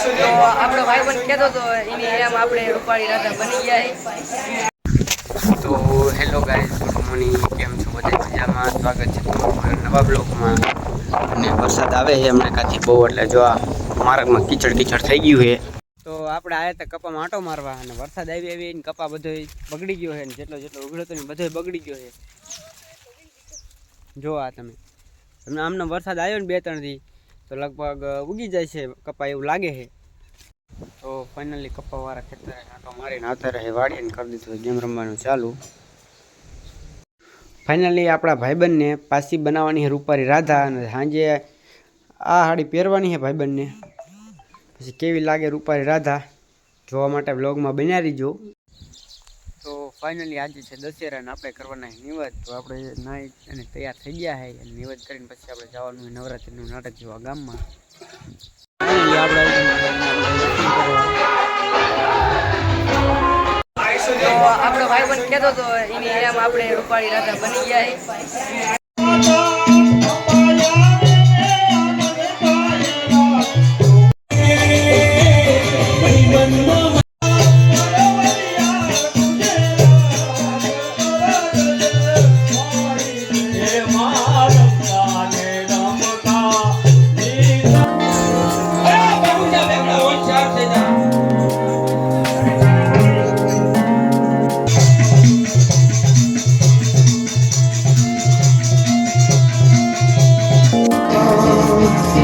તો આપણો ભાઈ પણ કહેતો હતો એની એમ આપણે રૂપાળી રાજા બની ગયા તો હેલો ગાઈઝ ગુડ મોર્નિંગ. કેમ છો? બધા મજામાં? સ્વાગત છે તમારું મારા નવા બ્લોકમાં અને વરસાદ આવે છે હમણાં કાથી બહુ એટલે જો આ માર્ગમાં કીચડ કીચડ થઈ ગયું છે. તો આપણે આયા હતા કપામાં આંટો મારવા અને વરસાદ આવી આવી ને કપા બધો બગડી ગયો છે ને જેટલો જેટલો ઉઘડો હતો ને બધો બગડી ગયો છે. જો આ તમે. તમને આમનો વરસાદ આવ્યો ને બે ત્રણ દી. તો લગભગ ઉગી જાય છે કપા એવું લાગે છે. તો ફાઇનલી કપાવાળા ખેતરે આંટો મારીને અત્યારે વાળીને કરી દીધું ગેમ રમવાનું ચાલુ. ફાઇનલી આપણા ભાઈબંધને પાસી બનાવવાની છે રૂપારી રાધા અને સાંજે આ સાડી પહેરવાની છે ભાઈબંધને. પછી કેવી લાગે રૂપારી રાધા? જોવા માટે બ્લોગમાં બનાવી તો ફાઇનલી આજે છે દશેરાને આપણે કરવાના નિવેદ. તો આપણે નાઈ અને તૈયાર થઈ ગયા છે અને નિવેદ કરીને પછી આપણે જવાનું હોય નવરાત્રિનું નાટક જોવા ગામમાં. આપણે ભાઈ પણ કહેતો હતો એની એમ આપણે રૂપાળી રાજા બની ગયા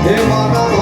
હે માતા